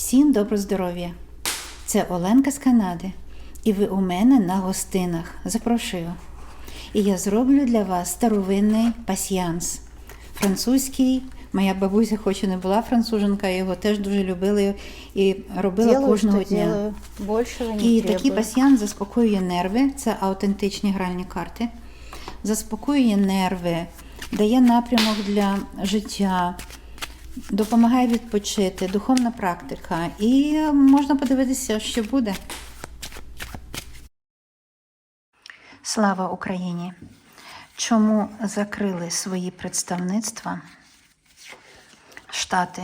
Всім добро здоров'я! Це Оленка з Канади, і ви у мене на гостинах. Запрошую. І я зроблю для вас старовинний пасьянс. Французький. Моя бабуся, хоч і не була француженка, його теж дуже любили і робила Делаю, кожного дня. Большего не І такий пасьян заспокоює нерви, це аутентичні гральні карти. Заспокоює нерви, дає напрямок для життя, допомагає відпочити, духовна практика. І можна подивитися, що буде. Слава Україні! Чому закрили свої представництва Штати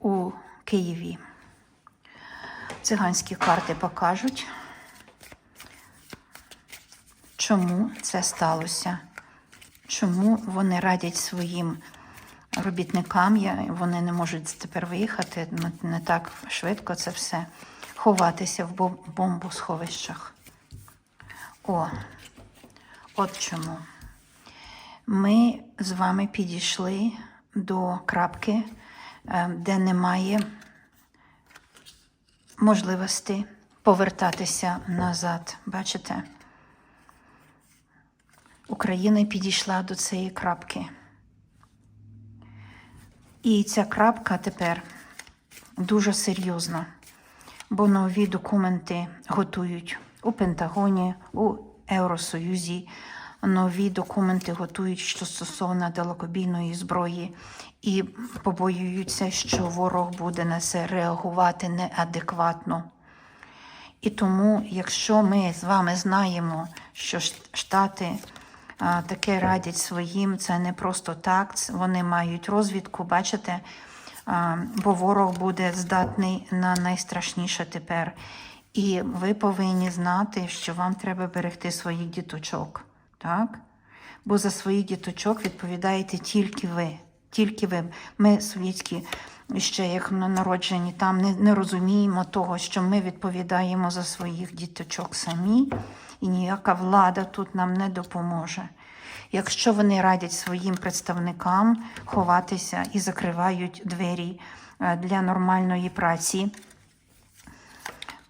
у Києві? Циганські карти покажуть, чому це сталося, чому вони радять своїм робітникам, вони не можуть тепер виїхати, не так швидко це все, ховатися в бомбосховищах. О, от чому. Ми з вами підійшли до крапки, е, де немає можливості повертатися назад. Бачите? Україна підійшла до цієї крапки. І ця крапка тепер дуже серйозна, бо нові документи готують у Пентагоні, у Євросоюзі. Нові документи готують що стосовно далекобійної зброї і побоюються, що ворог буде на це реагувати неадекватно. І тому, якщо ми з вами знаємо, що Штати таке радять своїм, це не просто так, вони мають розвідку, бачите, бо ворог буде здатний на найстрашніше тепер. І ви повинні знати, що вам треба берегти своїх діточок, так? Бо за своїх діточок відповідаєте тільки ви. Тільки ви. Ми совєтські ще як народжені там не, не розуміємо того, що ми відповідаємо за своїх діточок самі, і ніяка влада тут нам не допоможе. Якщо вони радять своїм представникам ховатися і закривають двері е, для нормальної праці,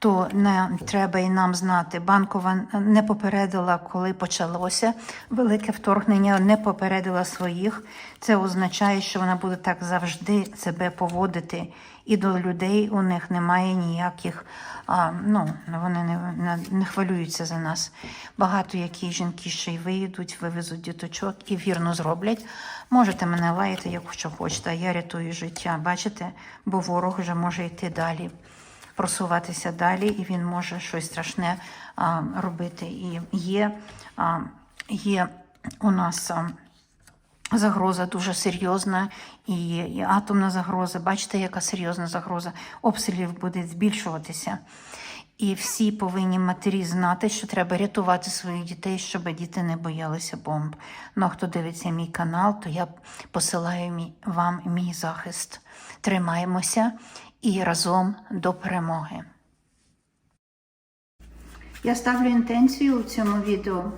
то не треба і нам знати. Банкова не попередила, коли почалося велике вторгнення, не попередила своїх. Це означає, що вона буде так завжди себе поводити. І до людей у них немає ніяких, а, ну, вони не, не, не хвилюються за нас. Багато які жінки ще й виїдуть, вивезуть діточок і вірно зроблять. Можете мене лаяти, як що хочете, я рятую життя. Бачите, бо ворог вже може йти далі просуватися далі, і він може щось страшне а, робити. І є, а, є у нас а, загроза дуже серйозна, і і атомна загроза. Бачите, яка серйозна загроза обстрілів буде збільшуватися. І всі повинні матері знати, що треба рятувати своїх дітей, щоб діти не боялися бомб. Ну, а хто дивиться мій канал, то я посилаю вам мій захист. Тримаємося і разом до перемоги. Я ставлю інтенцію у цьому відео,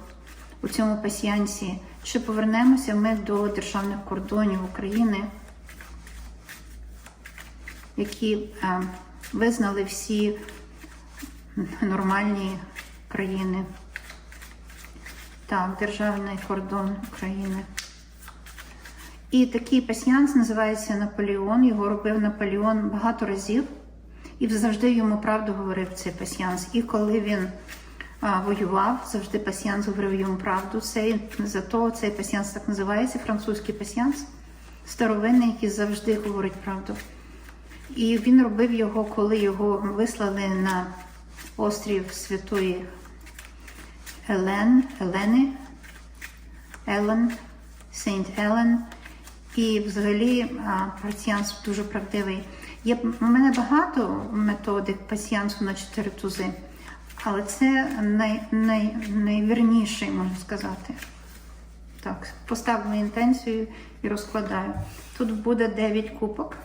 у цьому пасіянсі, що повернемося ми до державних кордонів України, які е, визнали всі нормальні країни. Так, державний кордон України. І такий пасьянс називається Наполеон. Його робив Наполеон багато разів і завжди йому правду говорив цей пасьянс. І коли він а, воював, завжди пасьянс говорив йому правду. Цей, зато цей пасьянс так називається, французький пасьянс, старовинний, який завжди говорить правду. І він робив його, коли його вислали на острів Святої Елен, Елени, Елен, Сейнт Елен. І взагалі пасіянс дуже правдивий. Є у мене багато методик пасіянсу на чотири тузи, але це най, най, найвірніший, можна сказати. Так, поставлю інтенцію і розкладаю. Тут буде 9 кубок.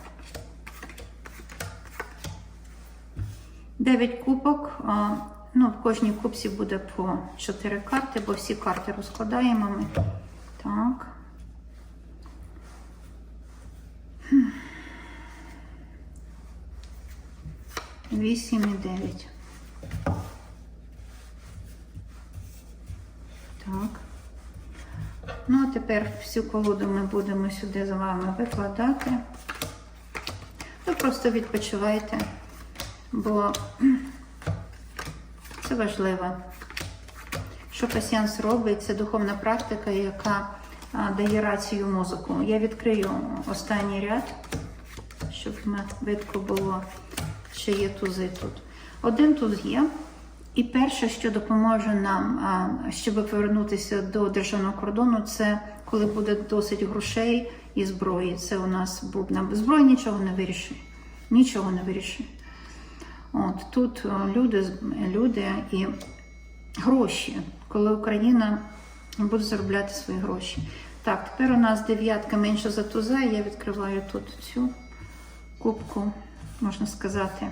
9 кубок. а, Ну, в кожній кубці буде по 4 карти, бо всі карти розкладаємо ми. Так. 8 і 9. Так. Ну, а тепер всю колоду ми будемо сюди з вами викладати. Ви просто відпочивайте, бо це важливо. Що пасіанс робить, це духовна практика, яка дає рацію мозку. Я відкрию останній ряд, щоб видко було, що є тузи тут. Один туз є. І перше, що допоможе нам, щоб повернутися до державного кордону, це коли буде досить грошей і зброї. Це у нас бубна. Зброя нічого не вирішить. Нічого не вирішить. От тут люди, люди і гроші, коли Україна буде заробляти свої гроші. Так, тепер у нас дев'ятка менше за туза. Я відкриваю тут цю кубку, можна сказати.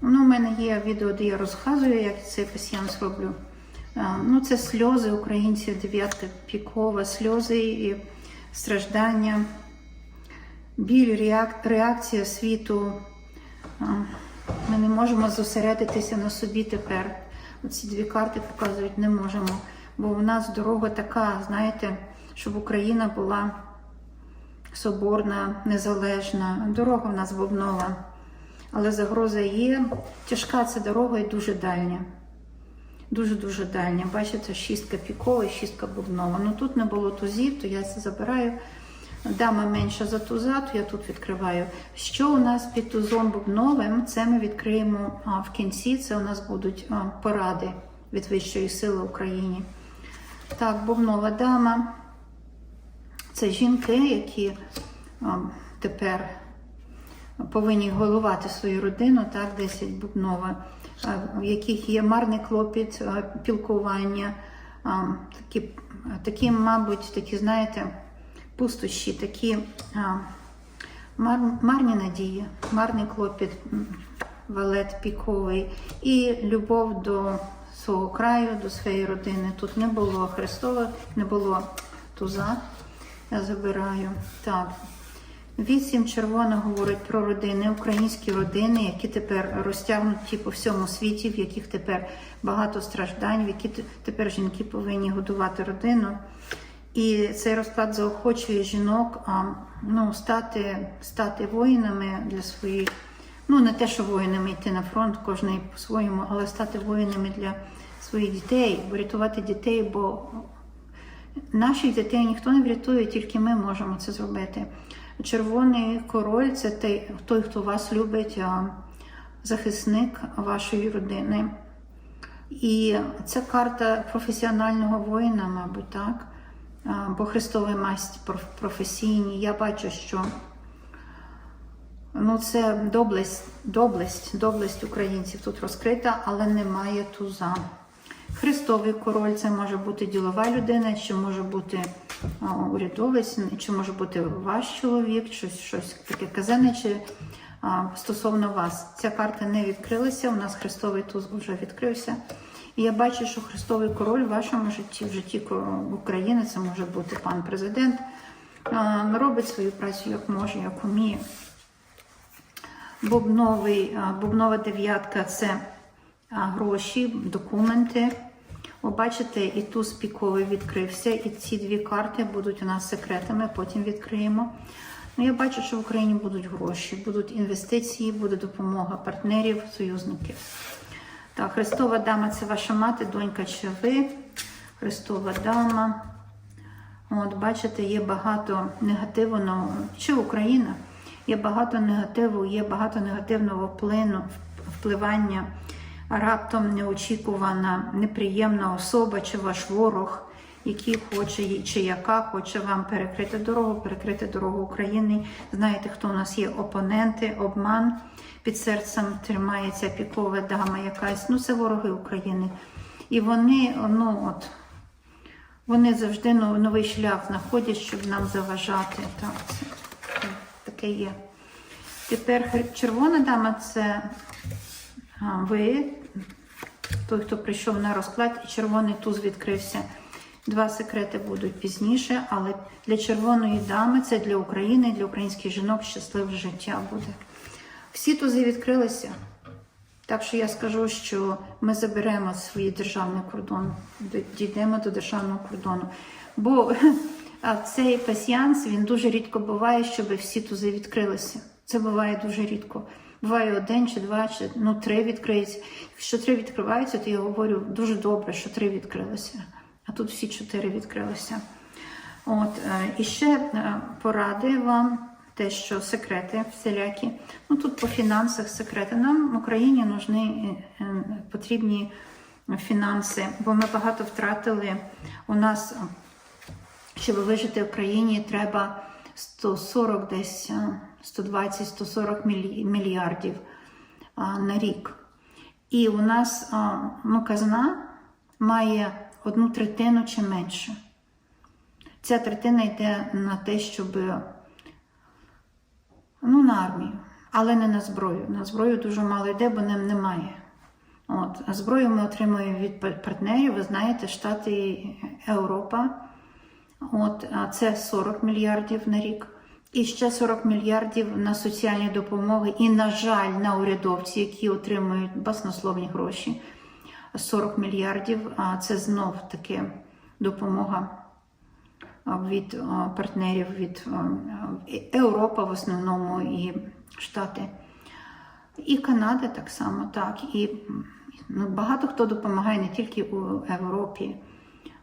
Ну, у мене є відео, де я розказую, як цей пасіянс роблю. Ну, це сльози українців, дев'ятка пікова, сльози і страждання, біль, реак- реакція світу. Ми не можемо зосередитися на собі тепер. Оці дві карти показують, не можемо. Бо в нас дорога така, знаєте, щоб Україна була соборна, незалежна. Дорога в нас бубнова. Але загроза є. Тяжка ця дорога і дуже дальня. Дуже-дуже дальня. Бачите, шістка пікова шістка бубнова. Ну тут не було тузів, то я це забираю. Дама менша за туза, то я тут відкриваю. Що у нас під тузом бубновим? Це ми відкриємо в кінці. Це у нас будуть поради від Вищої сили Україні. Так, бубнова дама. Це жінки, які а, тепер повинні головати свою родину, так, 10 бубнова, в яких є марний клопіт, пілкування, такі, такі, мабуть, такі, знаєте, пустощі, такі мар, марні надії, марний клопіт, валет піковий і любов до свого краю, до своєї родини. Тут не було Христова, не було туза. Я забираю. Так. Вісім червона говорить про родини, українські родини, які тепер розтягнуті по всьому світі, в яких тепер багато страждань, в які тепер жінки повинні годувати родину. І цей розклад заохочує жінок ну, стати, стати воїнами для своїх. Ну, не те, що воїнами йти на фронт, кожен по-своєму, але стати воїнами для своїх дітей, врятувати дітей, бо Наших дітей ніхто не врятує, тільки ми можемо це зробити. Червоний король це той, той хто вас любить, захисник вашої родини. І це карта професіонального воїна, мабуть, так? Бо Христовий масть професійні. Я бачу, що ну, це доблесть, доблесть, доблесть українців тут розкрита, але немає туза. Христовий король це може бути ділова людина, чи може бути урядовець, чи може бути ваш чоловік, щось, щось таке казане, чи а, стосовно вас. Ця карта не відкрилася. У нас Христовий туз вже відкрився. І я бачу, що Христовий король в вашому житті, в житті України, це може бути пан президент, а, робить свою працю як може, як уміє. Бубновий, бубнова дев'ятка це гроші, документи. Ви бачите, і туз піковий відкрився, і ці дві карти будуть у нас секретами, потім відкриємо. Ну, я бачу, що в Україні будуть гроші, будуть інвестиції, буде допомога партнерів, союзників. Так, Христова дама це ваша мати, донька чи ви. Христова дама. От, бачите, є багато негативу на чи Україна, є багато негативу, є багато негативного вплину, впливання. Раптом неочікувана, неприємна особа чи ваш ворог, який хоче чи яка хоче вам перекрити дорогу, перекрити дорогу України. Знаєте, хто у нас є опоненти, обман під серцем тримається пікова дама якась. Ну, це вороги України. І вони, ну от. Вони завжди новий шлях знаходять, щоб нам заважати. Так, таке є. Тепер червона дама це ви, той, хто прийшов на розклад, і червоний туз відкрився. Два секрети будуть пізніше, але для червоної дами це для України, для українських жінок щасливе життя буде. Всі тузи відкрилися. Так що я скажу, що ми заберемо свій державний кордон, дійдемо до державного кордону. Бо а цей пасіянс він дуже рідко буває, щоб всі тузи відкрилися. Це буває дуже рідко. Буває один чи два, чи ну три відкриються. Якщо три відкриваються, то я говорю дуже добре, що три відкрилися. А тут всі чотири відкрилися. От, е, і ще е, поради вам те, що секрети всілякі. Ну тут по фінансах секрети. Нам в Україні нужні е, потрібні фінанси, бо ми багато втратили. У нас, щоб вижити в країні, треба 140 десь е, 120-140 мільярдів на рік. І у нас ну, казна має одну третину чи менше. Ця третина йде на те, щоб ну, на армію, але не на зброю. На зброю дуже мало йде, бо ним немає. От. А зброю ми отримуємо від партнерів. Ви знаєте, Штати Європа. От, це 40 мільярдів на рік. І ще 40 мільярдів на соціальні допомоги. І, на жаль, на урядовці, які отримують баснословні гроші. 40 мільярдів. Це знов таки допомога від партнерів від Європа в основному і Штати. І Канада так само, так. І ну, багато хто допомагає не тільки у Європі.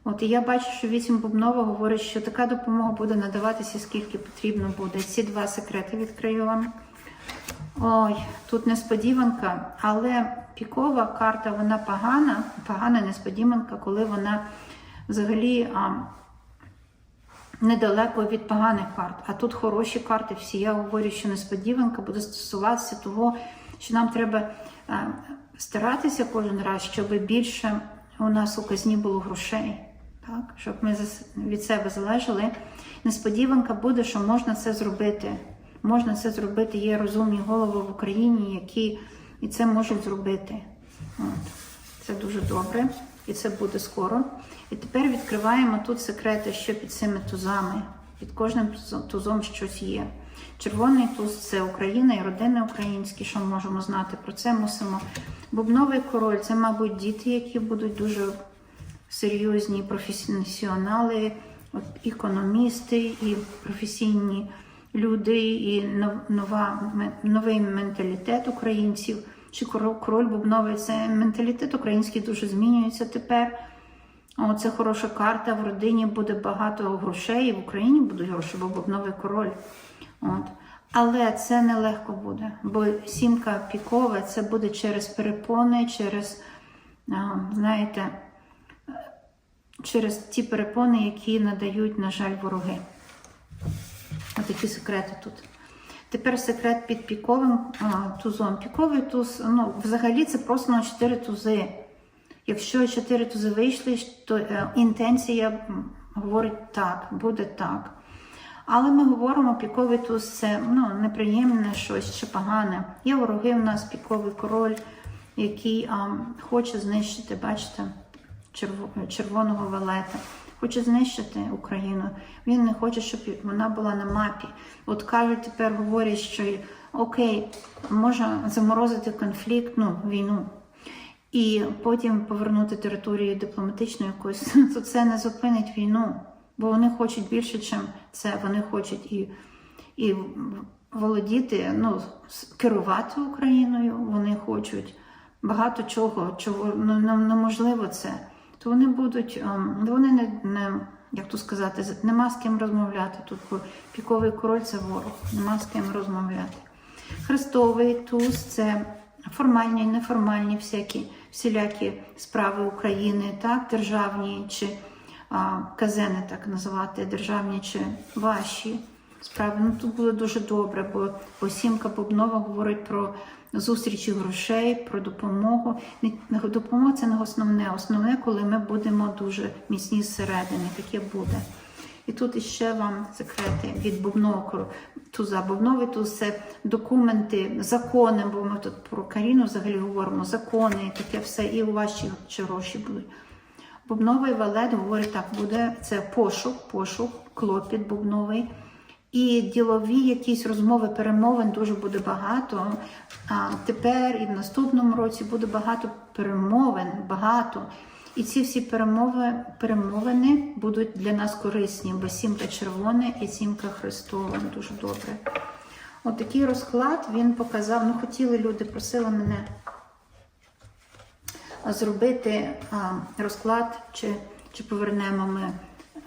От і я бачу, що вісім Бубнова говорить, що така допомога буде надаватися, скільки потрібно буде. Ці два секрети відкрию вам. Ой, тут несподіванка, але пікова карта вона погана, погана несподіванка, коли вона взагалі а, недалеко від поганих карт. А тут хороші карти всі. Я говорю, що несподіванка буде стосуватися того, що нам треба а, старатися кожен раз, щоб більше у нас у казні було грошей. Так, щоб ми від себе залежали. Несподіванка буде, що можна це зробити. Можна це зробити. Є розумні голови в Україні, які і це можуть зробити. От. Це дуже добре, і це буде скоро. І тепер відкриваємо тут секрети, що під цими тузами. Під кожним тузом- щось є. Червоний туз це Україна і родини українські, що ми можемо знати про це мусимо. Бубновий король це, мабуть, діти, які будуть дуже серйозні професіонали, економісти і професійні люди, і нова, новий менталітет українців. Чи король, бубновий це менталітет український дуже змінюється тепер. Це хороша карта. В родині буде багато грошей, і в Україні будуть гроші, бо бубновий король. От. Але це нелегко буде, бо сімка пікова це буде через перепони, через, знаєте, через ті перепони, які надають, на жаль, вороги. Отакі секрети тут. Тепер секрет під піковим а, тузом. Піковий туз, ну, взагалі це просто на 4 тузи. Якщо 4 тузи вийшли, то е, інтенція говорить так, буде так. Але ми говоримо, піковий туз це ну, неприємне щось чи погане. Є вороги в нас, піковий король, який а, хоче знищити, бачите, червоного валета. Хоче знищити Україну. Він не хоче, щоб вона була на мапі. От кажуть, тепер говорять, що окей, можна заморозити конфлікт, ну, війну, і потім повернути територію дипломатичну якусь, то це не зупинить війну. Бо вони хочуть більше, ніж це. Вони хочуть і, і володіти, ну, керувати Україною. Вони хочуть багато чого, чого ну, неможливо це. То вони будуть, ем, вони не, не як то сказати, нема з ким розмовляти. Тут піковий король це ворог, нема з ким розмовляти. Хрестовий туз це формальні, неформальні всякі всілякі справи України, так, державні чи а, казени, так називати, державні чи ваші справи. Ну тут було дуже добре, бо, бо сімка Бубнова говорить про зустрічі грошей, про допомогу. Допомога це не основне. Основне, коли ми будемо дуже міцні зсередини, таке буде. І тут іще вам секрети від бубнового туза. Бубновий туз це документи, закони, бо ми тут про Каріну взагалі говоримо, закони, таке все, і у ще гроші будуть. Бубновий валет говорить так, буде це пошук, пошук, клопіт бубновий. І ділові якісь розмови, перемовин дуже буде багато. А тепер і в наступному році буде багато перемовин, багато. І ці всі перемови, перемовини будуть для нас корисні, бо сімка червона і сімка Христова дуже добре. От такий розклад він показав. Ну, хотіли люди, просили мене зробити а, розклад, чи, чи повернемо ми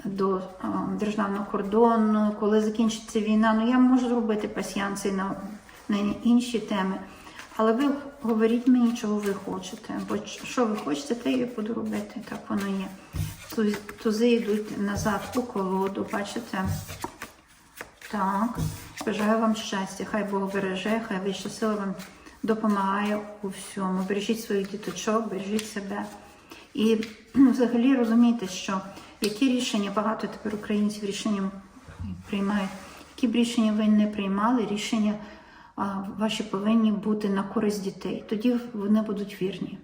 до а, державного кордону, коли закінчиться війна. Ну, я можу зробити пасіянси на, на інші теми. Але ви говоріть мені, чого ви хочете. Бо що ви хочете, те я буду робити. Так воно є. Тузи йдуть назад у колоду, бачите? Так. Бажаю вам щастя. Хай Бог береже, хай вища сила вам допомагає у всьому. Бережіть своїх діточок, бережіть себе. І взагалі розумійте, що які рішення, багато тепер українців рішення приймають, які б рішення ви не приймали, рішення ваші повинні бути на користь дітей. Тоді вони будуть вірні.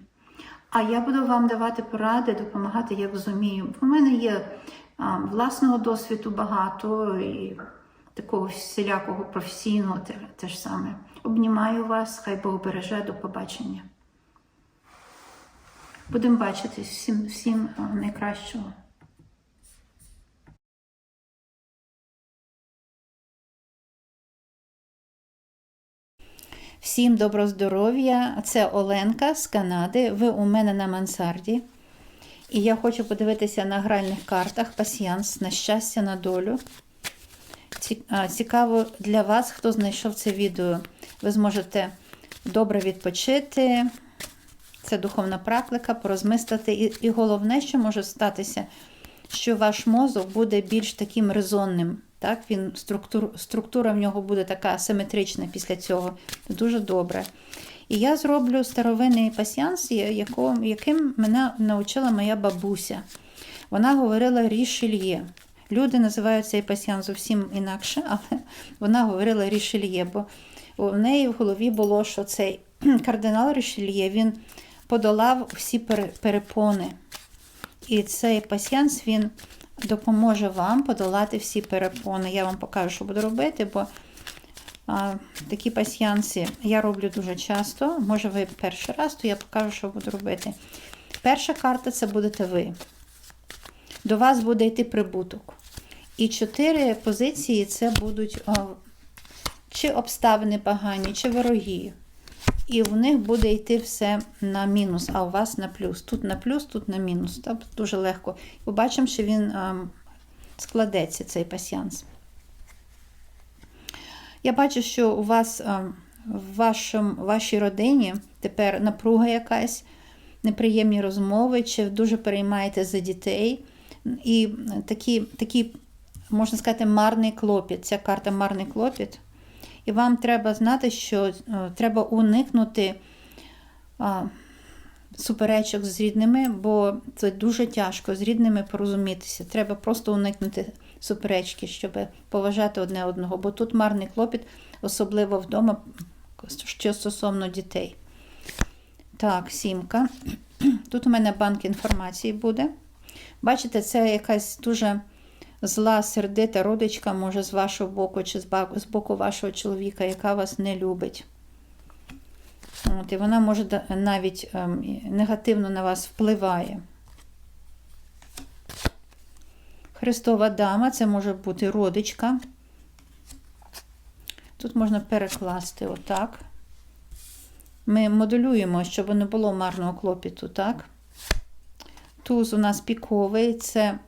А я буду вам давати поради, допомагати, як зумію. У мене є власного досвіду багато і такого всілякого професійного те, те ж саме. Обнімаю вас, хай Бог береже, до побачення. Будемо бачитись всім, всім найкращого. Всім доброго здоров'я! Це Оленка з Канади. Ви у мене на мансарді. І я хочу подивитися на гральних картах пасіянс на щастя, на долю. Цікаво для вас, хто знайшов це відео. Ви зможете добре відпочити. Це духовна практика, порозмислити. І головне, що може статися, що ваш мозок буде більш таким резонним. Так? Він, структур, структура в нього буде така симетрична після цього. Дуже добре. І я зроблю старовинний пасіанс, яким мене навчила моя бабуся. Вона говорила рішельє. Люди називають цей пасіан зовсім інакше, але вона говорила рішельє, бо у неї в голові було, що цей кардинал Рішельє він подолав всі перепони. І цей пасіанс він допоможе вам подолати всі перепони. Я вам покажу, що буду робити, бо а, такі пасіанси я роблю дуже часто. Може, ви перший раз, то я покажу, що буду робити. Перша карта це будете ви. До вас буде йти прибуток. І чотири позиції це будуть о, чи обставини погані, чи вороги. І в них буде йти все на мінус, а у вас на плюс. Тут на плюс, тут на мінус. Так, дуже легко. Побачимо, що він ем, складеться, цей пасіанс. Я бачу, що у вас ем, в вашому, вашій родині тепер напруга якась, неприємні розмови, чи дуже переймаєте за дітей. І такі, такі, можна сказати, марний клопіт. Ця карта марний клопіт. І вам треба знати, що е, треба уникнути а, суперечок з рідними, бо це дуже тяжко з рідними порозумітися. Треба просто уникнути суперечки, щоб поважати одне одного. Бо тут марний клопіт, особливо вдома, що стосовно дітей. Так, сімка. Тут у мене банк інформації буде. Бачите, це якась дуже зла, сердита родичка, може, з вашого боку, чи з боку вашого чоловіка, яка вас не любить. От, і вона може навіть ем, негативно на вас впливає. Христова дама, це може бути родичка. Тут можна перекласти отак. Ми моделюємо, щоб не було марного клопіту, так? Туз у нас піковий, це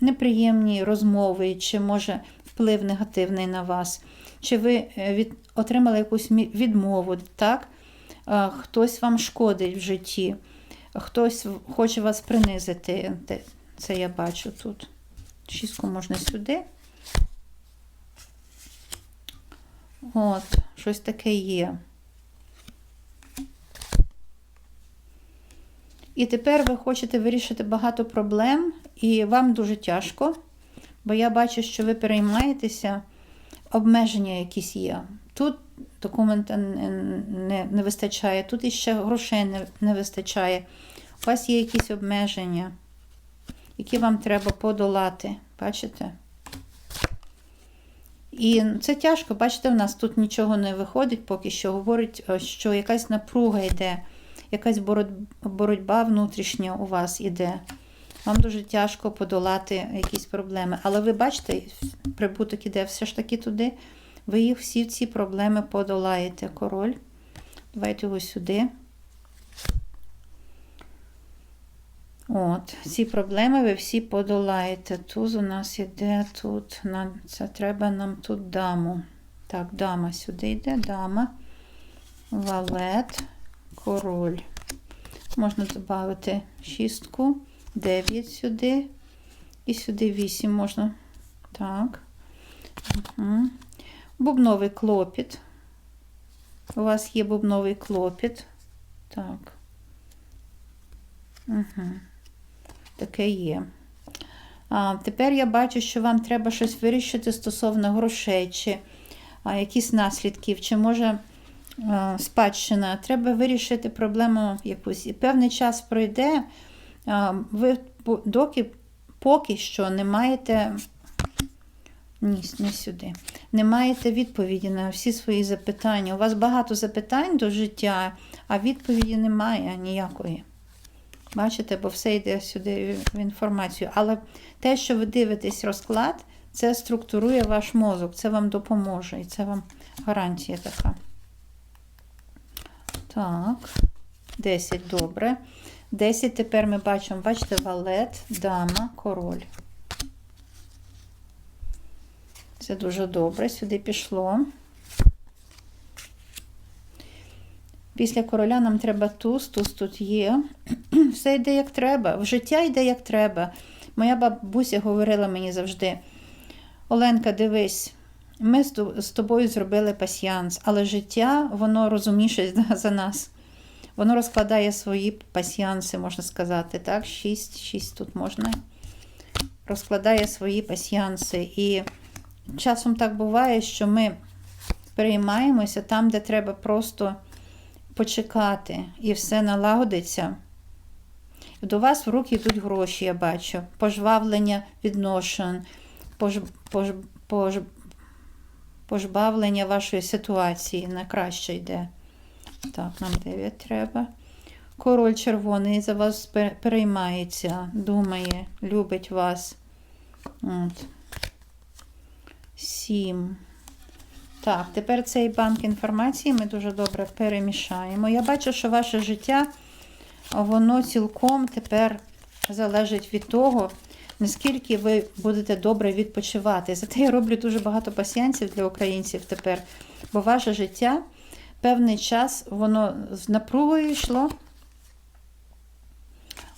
неприємні розмови, чи може вплив негативний на вас, чи ви е, від, отримали якусь відмову, так? Е, Хтось вам шкодить в житті, хтось хоче вас принизити. Це я бачу тут. Шістку можна сюди. От, щось таке є. І тепер ви хочете вирішити багато проблем, і вам дуже тяжко, бо я бачу, що ви переймаєтеся, обмеження якісь є. Тут документа не, не, вистачає, тут іще грошей не, не вистачає. У вас є якісь обмеження, які вам треба подолати. Бачите? І це тяжко, бачите, в нас тут нічого не виходить, поки що говорить, що якась напруга йде, якась бороть- боротьба внутрішня у вас іде. Вам дуже тяжко подолати якісь проблеми. Але ви бачите, прибуток іде все ж таки туди. Ви їх всі ці проблеми подолаєте. Король. Давайте його сюди. От, ці проблеми ви всі подолаєте. Туз у нас іде тут. Це треба нам тут даму. Так, дама сюди йде, дама. Валет, король. Можна додати шістку, 9 сюди. І сюди 8 можна. Так. Угу. Бубновий клопіт. У вас є бубновий клопіт. Так. Угу. Таке є. А, тепер я бачу, що вам треба щось вирішити стосовно грошей, чи а, якісь наслідків, чи може спадщина. Треба вирішити проблему якусь. І певний час пройде, ви доки поки що не маєте. Ні, не сюди. Не маєте відповіді на всі свої запитання. У вас багато запитань до життя, а відповіді немає ніякої. Бачите, бо все йде сюди в інформацію. Але те, що ви дивитесь розклад, це структурує ваш мозок, це вам допоможе. І це вам гарантія така. Так, 10 добре. 10 тепер ми бачимо, бачите, валет, дама, король. Це дуже добре. Сюди пішло. Після короля нам треба туз, туз тут є. Все йде як треба. В життя йде як треба. Моя бабуся говорила мені завжди: Оленка, дивись, ми з тобою зробили пасіянс, але життя, воно розумніше за нас. Воно розкладає свої пасіянси, можна сказати. Так, шість, шість тут можна. Розкладає свої пасіянси. І часом так буває, що ми переймаємося там, де треба просто почекати, і все налагодиться. До вас в руки йдуть гроші, я бачу. Пожвавлення відношень, пож, пож, пож, пожбавлення вашої ситуації на краще йде. Так, нам 9 треба. Король червоний за вас переймається, думає, любить вас. От. Сім. Так, тепер цей банк інформації ми дуже добре перемішаємо. Я бачу, що ваше життя, воно цілком тепер залежить від того, наскільки ви будете добре відпочивати. Зате я роблю дуже багато пасіянців для українців тепер, бо ваше життя певний час воно з напругою йшло.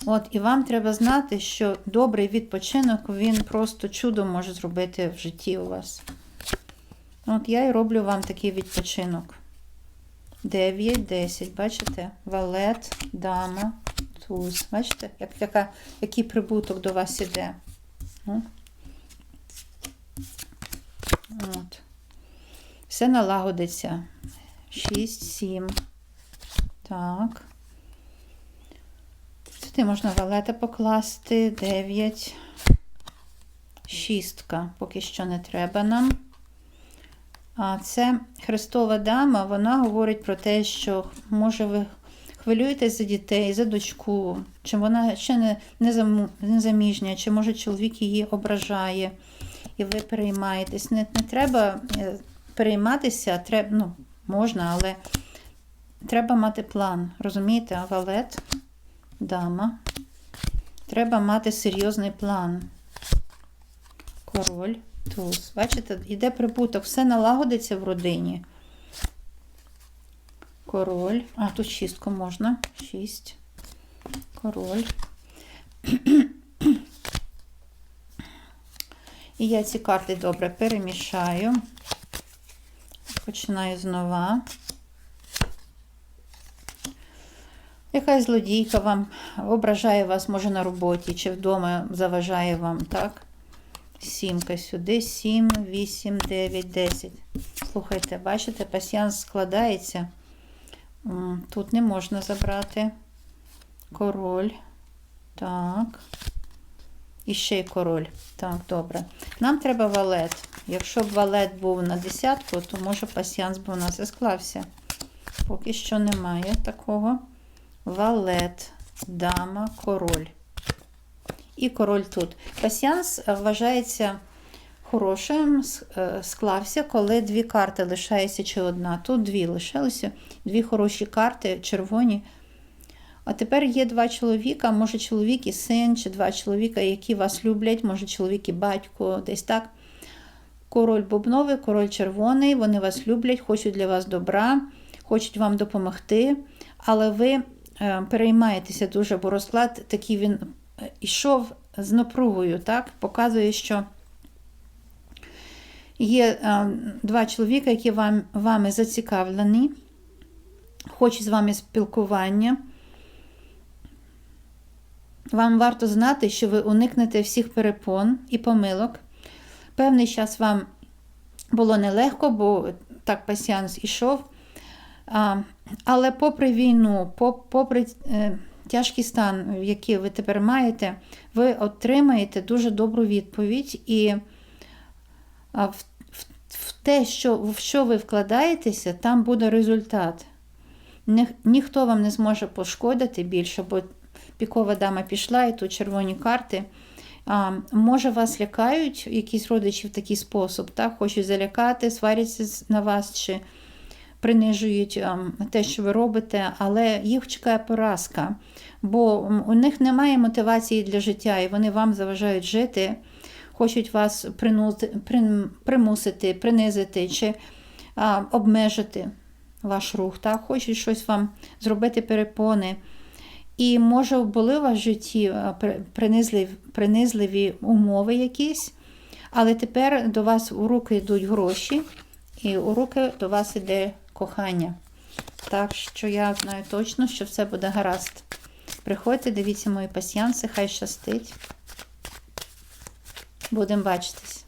От, і вам треба знати, що добрий відпочинок він просто чудо може зробити в житті у вас. От я і роблю вам такий відпочинок. 9, 10, бачите? Валет, дама, туз. Бачите, як, яка, який прибуток до вас іде. Ну. От. Все налагодиться. 6, 7. Так. Сюди можна валета покласти. 9. Шістка. Поки що не треба нам. А це Христова дама, вона говорить про те, що може ви хвилюєтесь за дітей, за дочку, чи вона ще не, не, заму- не заміжня, чи може чоловік її ображає, і ви переймаєтесь. Не, не треба е, перейматися, треба, ну, можна, але треба мати план. Розумієте, валет, дама. Треба мати серйозний план. Король, туз. Бачите, йде прибуток, все налагодиться в родині. Король. А, тут шістку можна. Шість. Король. І я ці карти добре перемішаю. Починаю знова. Якась злодійка вам ображає вас, може, на роботі чи вдома заважає вам, так? Сімка сюди, 7, 8, 9, 10. Слухайте, бачите, пасіянс складається. М, Тут не можна забрати. Король. Так. І ще й король. Так, добре. Нам треба валет. Якщо б валет був на десятку, то може пасіянс би у нас і склався. Поки що немає такого. Валет, дама, король. І король тут. Пасіянс е, вважається хорошим, е, склався, коли дві карти лишається чи одна. Тут дві лишилися, дві хороші карти, червоні. А тепер є два чоловіка, може чоловік і син, чи два чоловіка, які вас люблять, може чоловік і батько, десь так. Король бубновий, король червоний, вони вас люблять, хочуть для вас добра, хочуть вам допомогти, але ви е, переймаєтеся дуже, бо розклад такий він е, ішов з напругою, так? показує, що є е, два чоловіка, які вам, вами зацікавлені, хочуть з вами спілкування. Вам варто знати, що ви уникнете всіх перепон і помилок. Певний час вам було нелегко, бо так пасіанс ішов. Але попри війну, попри е, тяжкий стан, який ви тепер маєте, ви отримаєте дуже добру відповідь. І в те, що, в що ви вкладаєтеся, там буде результат. Ні, ніхто вам не зможе пошкодити більше, бо пікова дама пішла, і тут червоні карти. А, може, вас лякають якісь родичі в такий спосіб, так? хочуть залякати, сваряться на вас чи принижують ам, те, що ви робите, але їх чекає поразка, бо у них немає мотивації для життя, і вони вам заважають жити, хочуть вас примусити, принизити чи обмежити ваш рух, так? хочуть щось вам зробити перепони. І може були у вас в житті принизливі, принизливі умови якісь, але тепер до вас у руки йдуть гроші, і у руки до вас іде кохання. Так що я знаю точно, що все буде гаразд. Приходьте, дивіться мої пасіянси, хай щастить. Будемо бачитись.